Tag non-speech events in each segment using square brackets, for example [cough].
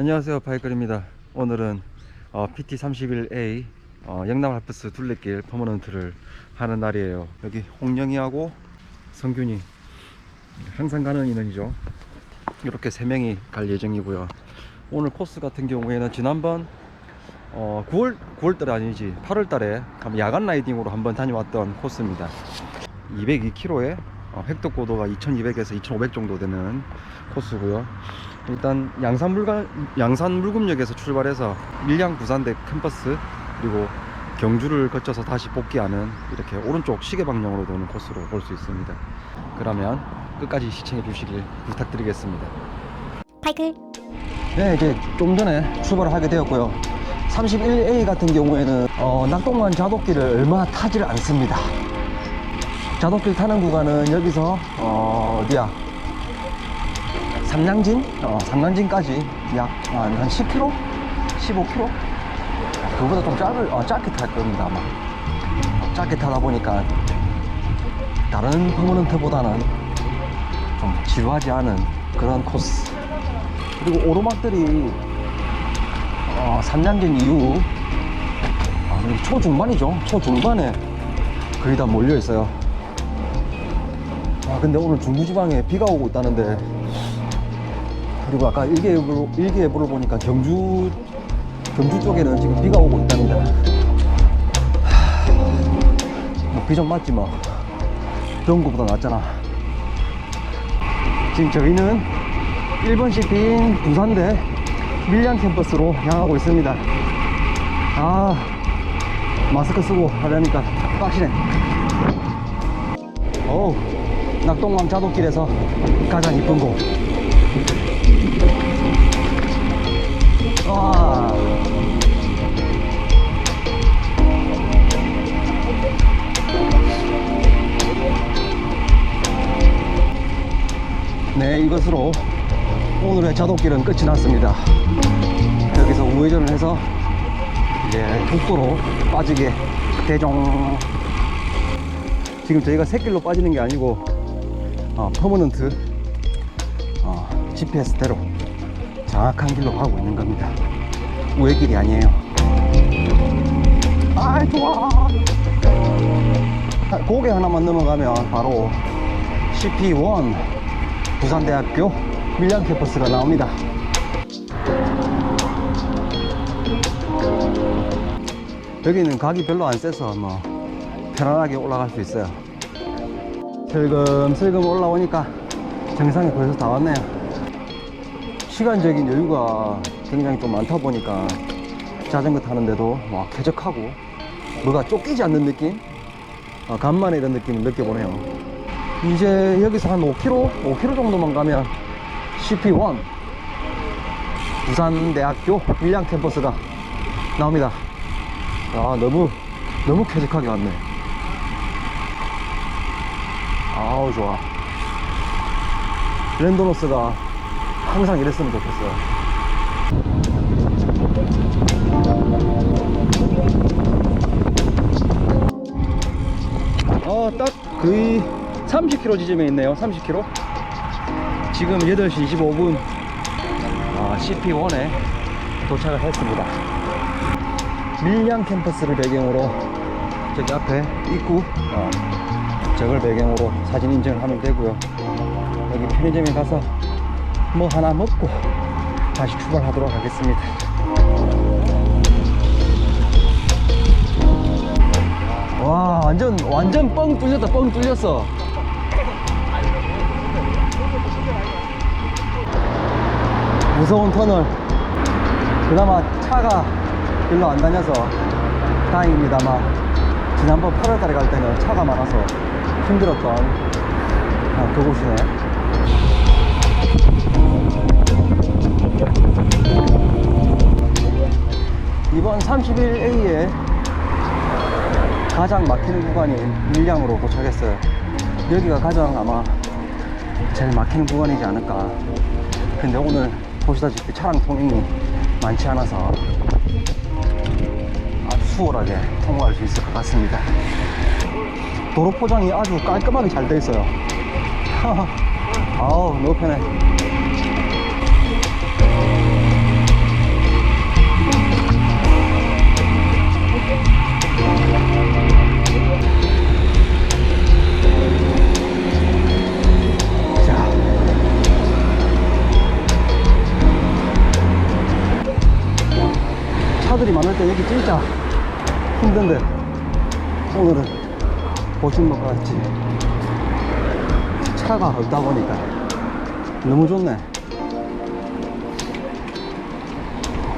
안녕하세요 바이클입니다. 오늘은 어, PT31A 어, 영남 알프스 둘레길 퍼머넌트를 하는 날이에요. 여기 홍영이하고 성균이 항상 가는 인원이죠. 이렇게 세 명이 갈 예정이고요. 오늘 코스 같은 경우에는 지난번 어, 9월 9월달에 아니지 8월달에 야간 라이딩으로 한번 다녀왔던 코스입니다. 202km에 어, 획득 고도가 2200에서 2500 정도 되는 코스고요 일단 양산 물간 양산 물금역에서 출발해서 밀양 부산대 캠퍼스 그리고 경주를 거쳐서 다시 복귀하는 이렇게 오른쪽 시계 방향으로 도는 코스로 볼 수 있습니다. 그러면 끝까지 시청해 주시길 부탁드리겠습니다. 파이클 네, 이제 좀 전에 출발을 하게 되었고요. 31A 같은 경우에는 어, 낙동강 자독길을 얼마 타지를 않습니다. 자독길 타는 구간은 여기서 어, 어디야? 삼양진? 어, 삼양진까지 약한 10km? 15km? 그보다 좀 짧을, 어, 짧게 탈 겁니다, 아마. 짧게 타다 보니까 다른 퍼머넌트보다는 좀 지루하지 않은 그런 코스. 그리고 오르막들이 어, 삼양진 이후 아, 초중반이죠. 초중반에 거의 다 몰려 있어요. 아 근데 오늘 중부지방에 비가 오고 있다는데 그리고 아까 일기예보로 일기예보를 보니까 경주 경주 쪽에는 지금 비가 오고 있답니다. 뭐비 좀 맞지 뭐. 더운 것보다 낫잖아. 지금 저희는 1번씩 빈 부산대 밀양 캠퍼스로 향하고 있습니다. 아, 마스크 쓰고 하려니까 빡시네. 어우, 낙동강 자독길에서 가장 이쁜 곳. 와. 네, 이것으로 오늘의 자독길은 끝이 났습니다. 여기서 우회전을 해서 이제 북도로 빠지게 대종. 지금 저희가 새길로 빠지는 게 아니고 어, 퍼머넌트 어, GPS대로 정확한 길로 가고 있는 겁니다. 우회길이 아니에요. 아, 좋아. 고개 하나만 넘어가면 바로 CP1 부산대학교 밀양 캠퍼스가 나옵니다. 여기는 각이 별로 안 세서 뭐 편안하게 올라갈 수 있어요. 슬금슬금 올라오니까 정상에 벌써 다 왔네요. 시간적인 여유가 굉장히 좀 많다 보니까 자전거 타는데도 막 쾌적하고 뭐가 쫓기지 않는 느낌? 어, 간만에 이런 느낌을 느껴보네요. 이제 여기서 한 5km? 5km 정도만 가면 CP1 부산대학교 밀양 캠퍼스가 나옵니다. 아, 너무, 너무 쾌적하게 왔네. 아우, 좋아. 랜도노스가 항상 이랬으면 좋겠어요. 어, 딱 거의 30km 지점에 있네요. 30km. 지금 8시 25분 아, CP1에 도착을 했습니다. 밀양 캠퍼스를 배경으로 저기 앞에 입구 어, 저걸 배경으로 사진 인증을 하면 되고요. 여기 편의점에 가서 뭐 하나 먹고 다시 출발하도록 하겠습니다. 와 완전 완전 뻥 뚫렸다 뻥 뚫렸어. 무서운 터널. 그나마 차가 별로 안 다녀서 다행입니다만 지난번 8월달에 갈 때는 차가 많아서 힘들었던 아, 그곳이네 이번 31A에 가장 막히는 구간인 밀양으로 도착했어요. 여기가 가장 아마 제일 막히는 구간이지 않을까. 근데 오늘 보시다시피 차량 통행이 많지 않아서 아주 수월하게 통과할 수 있을 것 같습니다. 도로 포장이 아주 깔끔하게 잘 돼 있어요. [laughs] 아우, 너무 편해. 차들이 많을 때 여기 진짜 힘든데 오늘은 보신 것 같이 차가 없다 보니까 너무 좋네.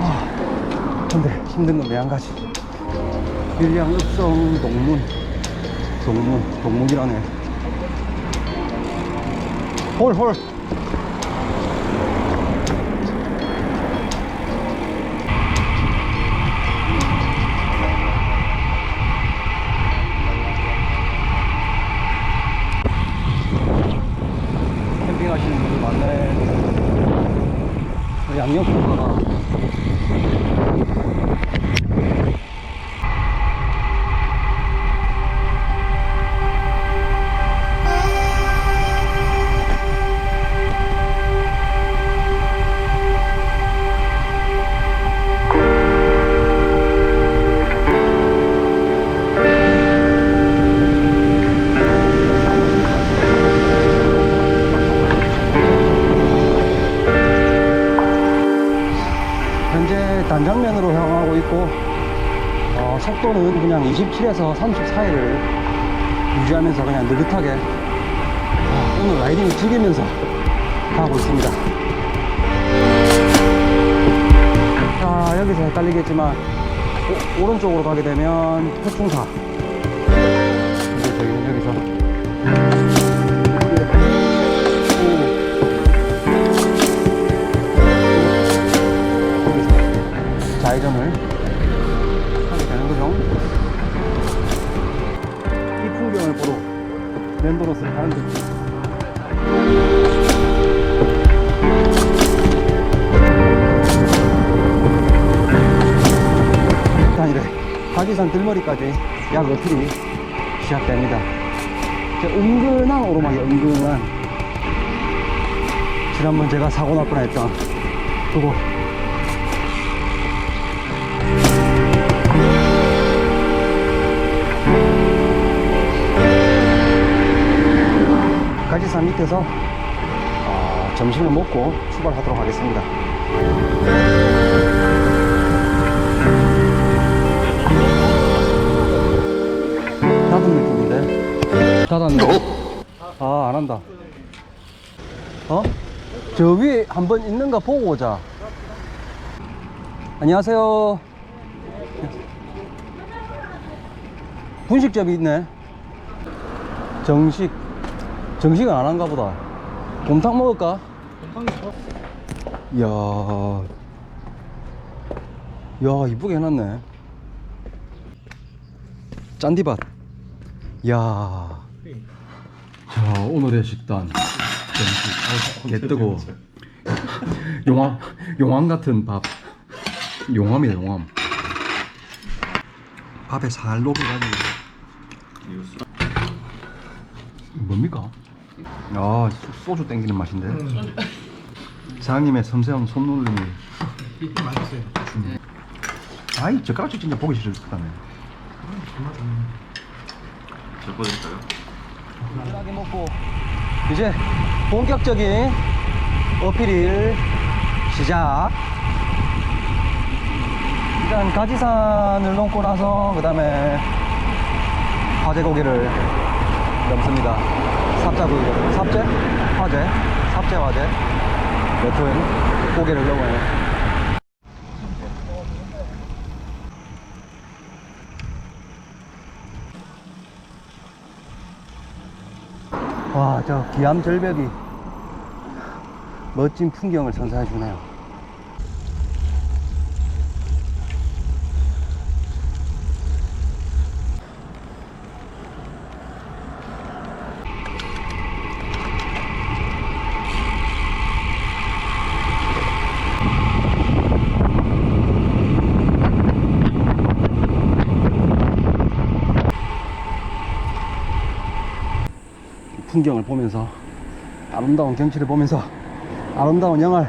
아 근데 힘든 건내한 가지. 일량 읍성 동문 동문 동문이라네. 홀홀 속도는 그냥 27에서 34를 유지하면서 그냥 느긋하게 어, 오늘 라이딩을 즐기면서 가고 있습니다. 자 여기서 헷갈리겠지만 오, 오른쪽으로 가게 되면 호충사. 근데 저희는 여기서 좌회전을 이 풍경을 보러 랜도로스를 가는. 단일에 가지산 들머리까지 약 어필이 시작됩니다. 저 은근한 오르막이 은근한 지난번 제가 사고 날 뻔했던 그거 가지산 밑에서 어, 점심을 먹고 출발하도록 하겠습니다. 닫은 느낌인데? 닫았네. 아, 안 한다. 어? 저 위에 한 번 있는가 보고 오자. 안녕하세요. 분식점이 있네. 정식. 정식은 안 한가 보다. 곰탕 먹을까? 이야. 야, 이쁘게 해놨네. 짠디밭. 이야. 자, 오늘의 식단. 정식. 개 뜨고. 용암, 용암 같은 밥. 용암이다, 용암. 밥에 살 녹여가지고. 뭡니까? 아, 소- 소주 땡기는 맛인데. 사장님의 섬세한 손놀림이. 맛있어요. 아이, 젓가락질 진짜 보기 싫었다네. 저 보여드릴까요? 편하게 먹고 이제 본격적인 어필을 시작. 일단 가지산을 넘고 나서 그 다음에 화재고기를 넘습니다. 삽자고기, 삽재, 화재, 삽재 화재 옅은 고기를 넘어요. 와, 저 기암 절벽이 멋진 풍경을 선사해 주네요. 풍경을 보면서 아름다운 경치를 보면서 아름다운 영화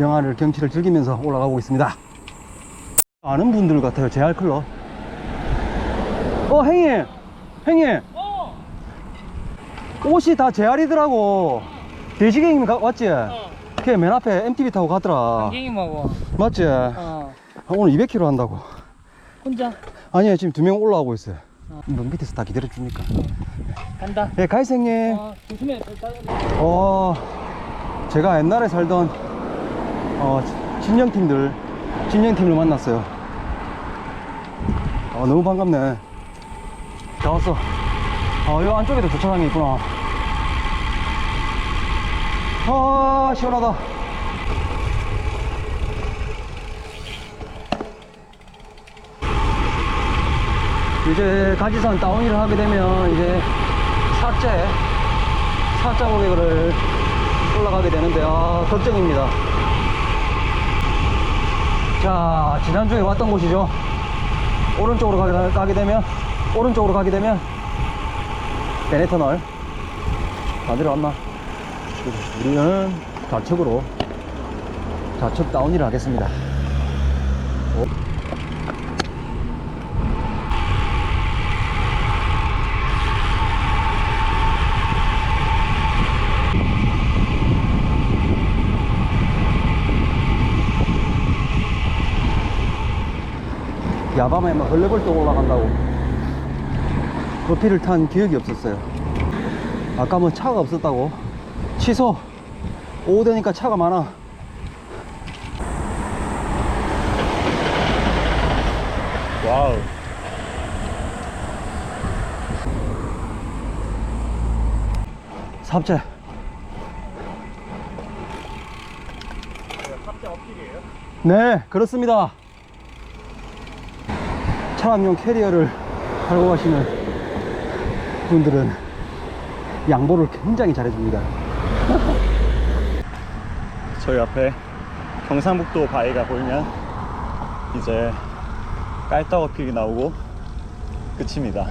영화를 경치를 즐기면서 올라가고 있습니다. 아는 분들 같아요. 제알 클럽. 어, 행님, 행님. 옷이 다 제알이더라고. 가- 왔지? 걔맨 앞에 MTV 타고 가더라. 갱이하고 맞지? 어. 오늘 200km 한다고. 혼자 아니요, 지금 두 명 올라오고 있어요. 너 밑에서 다 기다려 주니까. 간다. 예, 가이생님. 어, 조심해. 어, 제가 옛날에 살던 어, 친정팀들, 친정팀을 만났어요. 어, 너무 반갑네. 다 왔어. 어, 요 안쪽에도 주차장이 있구나. 아, 시원하다. 이제 가지산 다운힐을 하게 되면 이제 사제 사자 고개를 올라가게 되는데 아 걱정입니다. 자 지난주에 왔던 곳이죠. 오른쪽으로 가게, 가게 되면 오른쪽으로 가게 되면 베네터널. 반대로 왔나? 우리는 좌측으로 좌측 다운힐을 하겠습니다 야밤에 막 헐레벌떡 올라간다고. 커피를 탄 기억이 없었어요. 아까 뭐 차가 없었다고. 취소. 오후 되니까 차가 많아. 와우. 삽제 네 그렇습니다 차량용 캐리어를 타고 가시는 분들은 양보를 굉장히 잘해줍니다. [laughs] 저희 앞에 경상북도 바위가 보이면 이제 깔딱 어필이 나오고 끝입니다.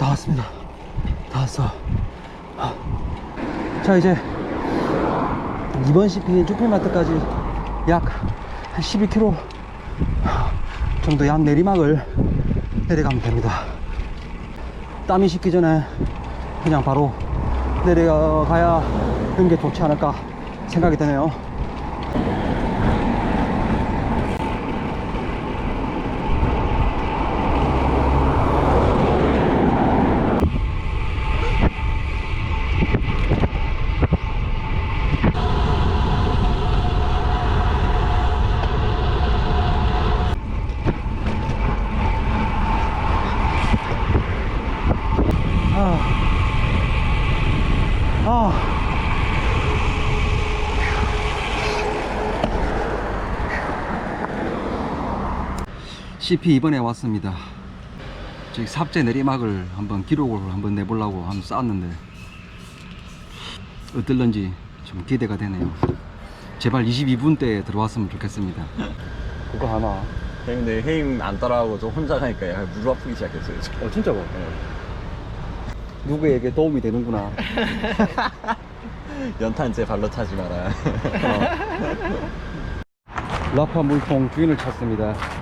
다 왔습니다. 다 왔어. 자, 이제 이번 CP 주필마트까지 약 한 12km 정도 약 내리막을 내려가면 됩니다. 땀이 식기 전에 그냥 바로 내려가야 하는 게 좋지 않을까 생각이 드네요. 아. 아. CP 이번에 왔습니다. 저기 삽제 내리막을 한번 기록을 한번 내보려고 한번 쌓았는데 어떨런지 좀 기대가 되네요. 제발 22분대에 들어왔으면 좋겠습니다. 그거 하나. 근데 헤임 안 따라하고 저 혼자 가니까 약간 무릎 아프기 시작했어요. 어 진짜고? 누구에게 도움이 되는구나. [laughs] 연탄 제 발로 차지 마라. 라파 물통 주인을 찾습니다.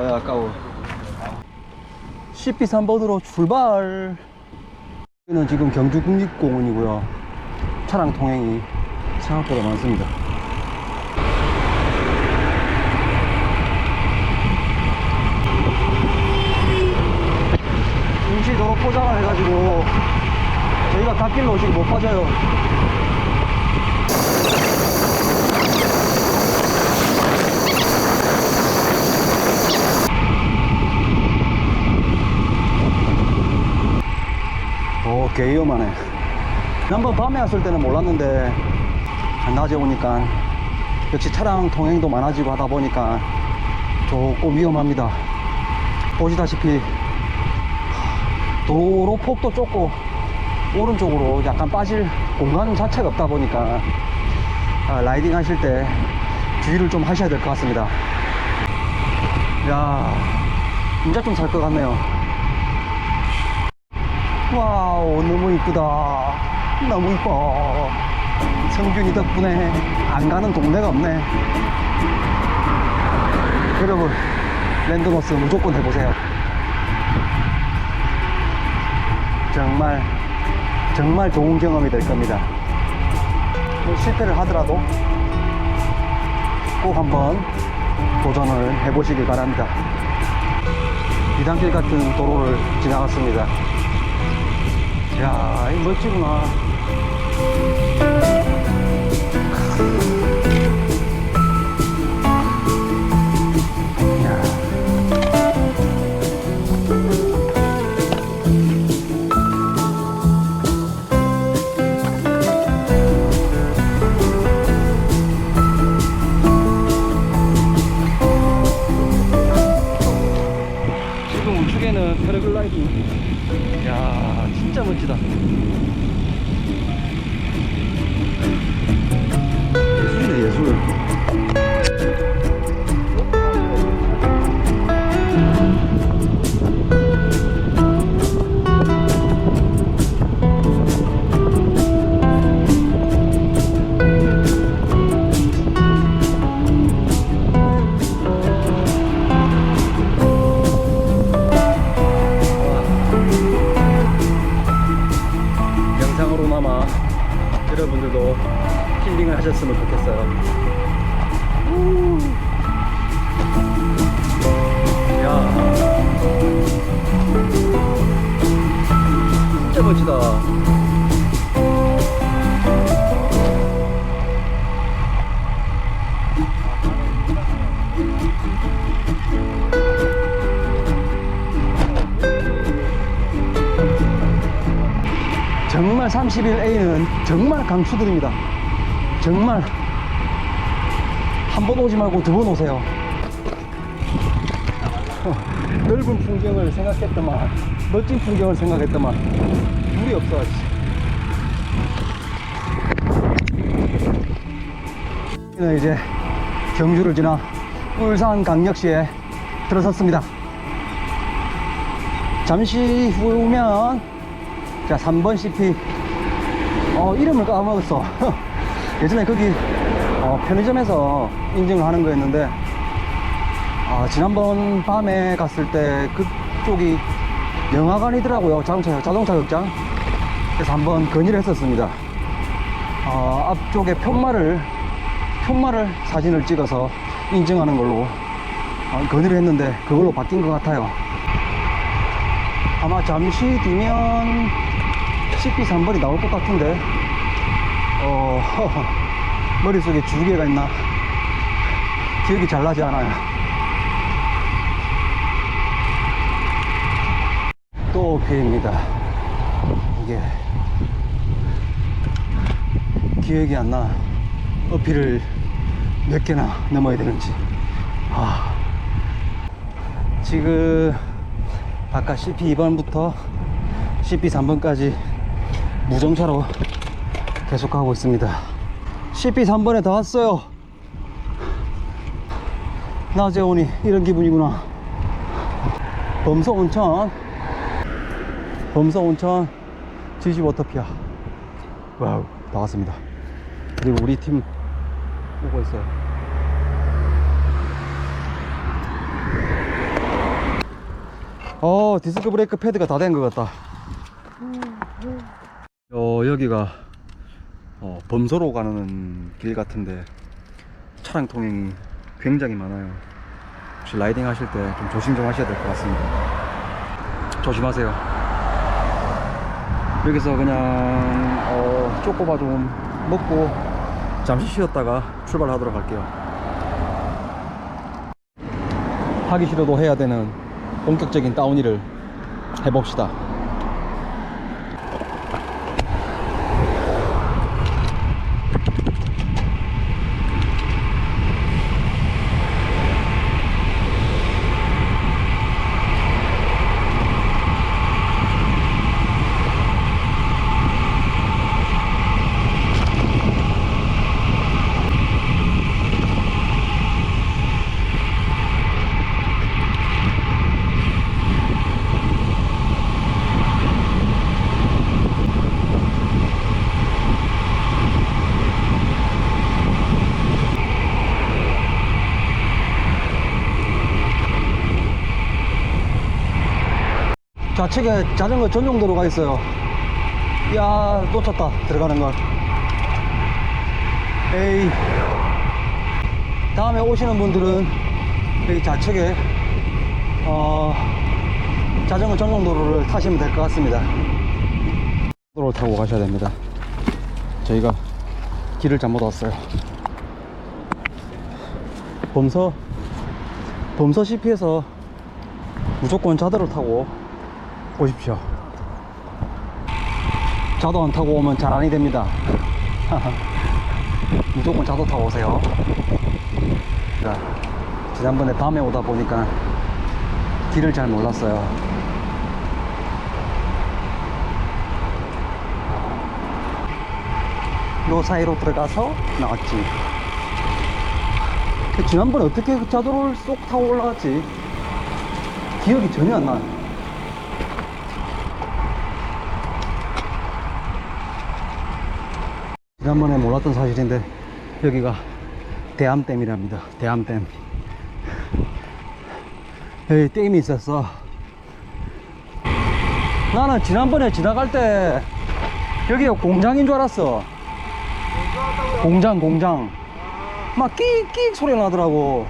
아, 아까워. CP 3번으로 출발. 여기는 지금 경주 국립공원이고요. 차량 통행이 생각보다 많습니다. 임시 도로 포장을 해가지고 저희가 갓길로 지금 못 빠져요. 오, 개 위험하네. 한번 밤에 왔을 때는 몰랐는데, 낮에 오니까, 역시 차량 통행도 많아지고 하다 보니까 조금 위험합니다. 보시다시피, 도로 폭도 좁고, 오른쪽으로 약간 빠질 공간 자체가 없다 보니까, 아, 라이딩 하실 때 주의를 좀 하셔야 될 것 같습니다. 야, 진짜 좀살 것 같네요. 와우 너무 이쁘다 너무 이뻐 성균이 덕분에 안 가는 동네가 없네. 여러분, 랜드노스 무조건 해보세요. 정말, 정말 좋은 경험이 될 겁니다. 뭐 실패를 하더라도 꼭 한번 도전을 해보시길 바랍니다. 비단길 같은 도로를 지나갔습니다. 이야, 이 멋지구나. 강추드립니다. 정말 한 번 오지 말고 두 번 오세요. [laughs] 넓은 풍경을 생각했더만 멋진 풍경을 생각했더만 물이 없어. 씨. 네, 이제 경주를 지나 울산 강력시에 들어섰습니다. 잠시 후면 자, 3번 CP. 어, 이름을 까먹었어. [laughs] 예전에 거기, 어, 편의점에서 인증을 하는 거였는데, 아, 지난번 밤에 갔을 때 그쪽이 영화관이더라고요. 자동차, 자동차 극장. 그래서 한번 건의를 했었습니다. 어, 앞쪽에 편말을, 편말을 사진을 찍어서 인증하는 걸로 어, 건의를 했는데, 그걸로 바뀐 것 같아요. 아마 잠시 뒤면 CP3번이 나올 것 같은데. 어 [laughs] 머릿속에 두 개가 있나? 기억이 잘 나지 않아요. 또 피해입니다. 이게 기억이 안 나. 어필을 몇 개나 넘어야 되는지. 아. 지금 아까 CP2번부터 CP3번까지 무정차로 계속 가고 있습니다. CP3번에 다 왔어요. 낮에 오니 이런 기분이구나. 범서 온천, 범서 온천 지지 워터피아. 와우, 다 왔습니다. 그리고 우리 팀 오고 있어요. 어, 디스크 브레이크 패드가 다 된 것 같다. 어, 여기가 어, 범서로 가는 길 같은데 차량 통행이 굉장히 많아요. 혹시 라이딩 하실 때 좀 조심 좀 하셔야 될 것 같습니다. 조심하세요. 여기서 그냥 어, 쪼꼬바 좀 먹고 잠시 쉬었다가 출발하도록 할게요. 하기 싫어도 해야 되는 본격적인 다운힐을 해봅시다. 좌측에 자전거 전용 도로가 있어요. 야, 놓쳤다. 들어가는 걸. 에이. 다음에 오시는 분들은 여기 좌측에 어, 자전거 전용 도로를 타시면 될 것 같습니다. 도로를 타고 가셔야 됩니다. 저희가 길을 잘못 왔어요. 범서 범서 CP에서 무조건 자도를 타고 오십시오. 자도 안 타고 오면 자란이 됩니다. [laughs] 무조건 자도 타고 오세요. 자, 지난번에 밤에 오다 보니까 길을 잘 몰랐어요. 요 사이로 들어가서 나왔지. 그 지난번에 어떻게 그 자도를 쏙 타고 올라갔지? 기억이 전혀 안 나. 지난번에 몰랐던 사실인데 여기가 대암댐이랍니다. 대암댐. 여기 댐이 있었어. 나는 지난번에 지나갈 때 여기가 공장인 줄 알았어. 공장, 공장. 막 끽끽 소리 나더라고.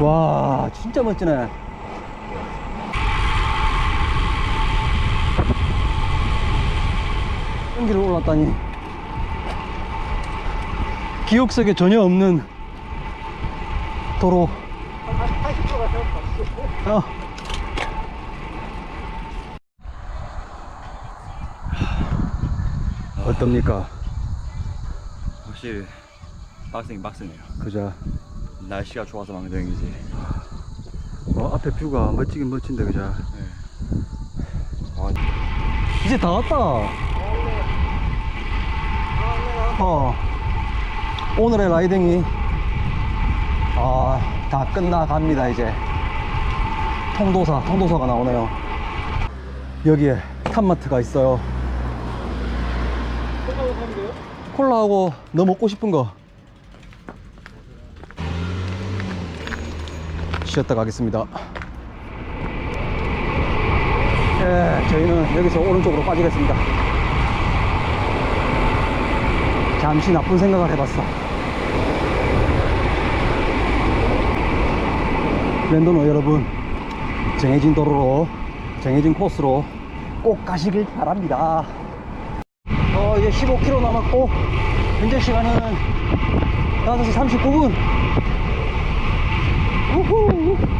와, 진짜 멋지네. 연기를 올랐다니. 기억 속에 전혀 없는 도로. 어. 어떻습니까? 확실히 빡세긴 빡세네요. 그자. 날씨가 좋아서 망정이지. 어, 앞에 뷰가 멋지긴 멋진데, 그자. 아, 이제 다 왔다. 어. 오늘의 라이딩이, 아, 다 끝나갑니다, 이제. 통도사, 통도사가 나오네요. 여기에 탑마트가 있어요. 콜라하고 너 먹고 싶은 거. 쉬었다 가겠습니다. 예, 저희는 여기서 오른쪽으로 빠지겠습니다. 잠시 나쁜 생각을 해봤어. 랜더너 여러분, 정해진 도로로, 정해진 코스로 꼭 가시길 바랍니다. 어, 이제 15km 남았고, 현재 시간은 5시 39분. 우후!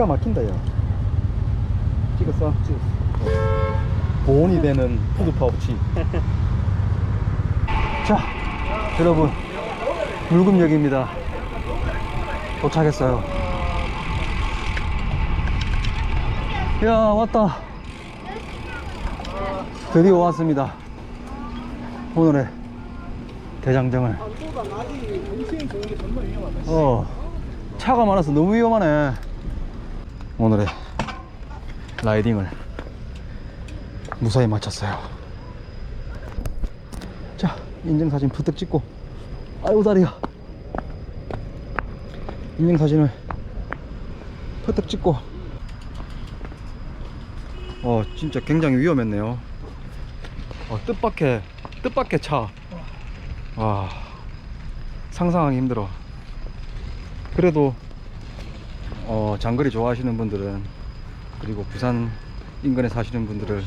기가 막힌다, 야. 찍었어? 찍었어. 보온이 되는 푸드 파우치. [laughs] 자, 여러분. 물금역입니다. 도착했어요. 야, 왔다. 드디어 왔습니다. 오늘의 대장정을. 어, 차가 많아서 너무 위험하네. 오늘의 라이딩을 무사히 마쳤어요. 자, 인증사진 푸득 찍고, 아이고, 다리야. 인증사진을 푸득 찍고, 어, 진짜 굉장히 위험했네요. 어, 뜻밖의, 뜻밖의 차. 와, 상상하기 힘들어. 그래도, 어, 장거리 좋아하시는 분들은, 그리고 부산 인근에 사시는 분들은,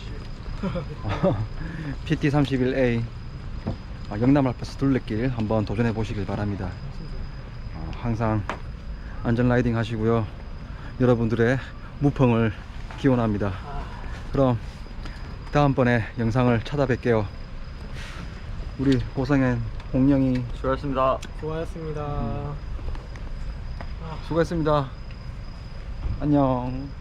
[laughs] PT31A, 아, 영남 알파스 둘레길 한번 도전해 보시길 바랍니다. 어, 항상 안전 라이딩 하시고요. 여러분들의 무펑을 기원합니다. 그럼 다음번에 영상을 찾아뵐게요. 우리 고성현 홍영이 수고하셨습니다. 수고하셨습니다. 수고했습니다. 안녕.